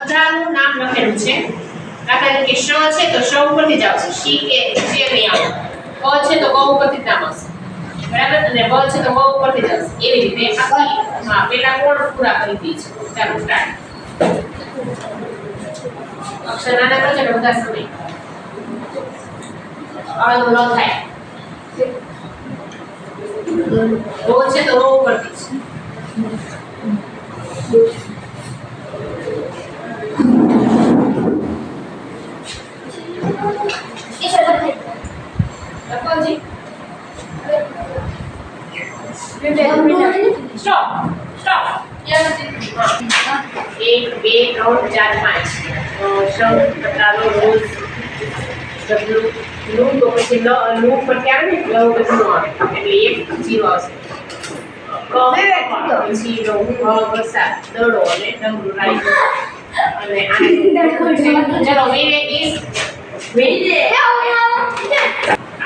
બધાનું નામ લખેલું છે. દાખલા તરીકે શ છે તો શ ઉપરથી જ આવશે શી કે છે નહીં આવે. ક છે તો ક ઉપરથી જ આવશે. બરાબર? અને બ છે તો બ ઉપરથી જ આવશે. એવી રીતે હા પેલા કોડ પૂરા કરી દઈએ છે? ચાલો સ્ટાર્ટ અક્ષર નાના કરજો એટલે બધા સમય. આનું ન થાય. રો છે તો રો ઉપરથી જ લખો જી સ્ટોપ સ્ટોપ એક બે ત્રણ ચાર પાંચ શમ કટારો રોજ ડબલું નું તો પછી લ નું પર ક્યાં ને લવ પછી નો આવે એટલે એક જીરો આવશે પછી રો વરસાદ દડો અને ડમરું રાઈ અને આ ચલો Vivek is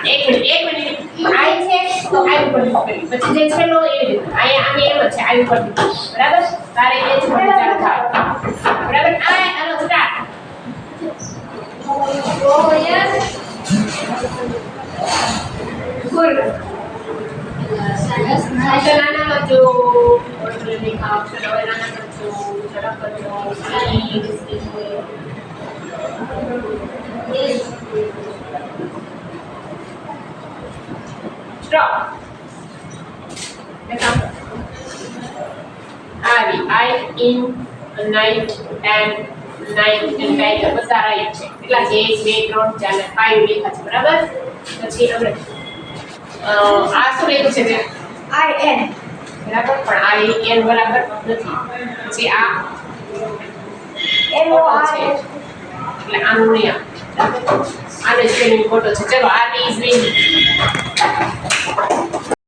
એક મિનિટ એક મિનિટ આઈ છે તો આઈ ઉપર પેલી પછી જે છેલ્લો એ રીતે અહીંયા આમે એમ જ છે આઈ ઉપર બરાબર તારે એ જ મને ચાલુ થાય બરાબર આઈ હાલો સ્ટાર્ટ અક્ષર નાના કરજો ઓર્ડર ખાઓ અક્ષર હવે નાના કરજો ઝડપ કરજો સ્પીડ સ્ટોપ આવી I in night ten night and tiger બધા રાઈટ છે કેટલા છે એક બે ત્રણ ચાર ને ફાઈવ લેખા છે બરાબર પછી આપણે અ, આ શું લખ્યું છે તે બરાબર પણ આ એન બરાબર નથી પછી આ ખોટો છે એટલે આનું નહીં આનો જ ટ્રેનિંગ ફોટો છે. ચલો આ બી ઇઝ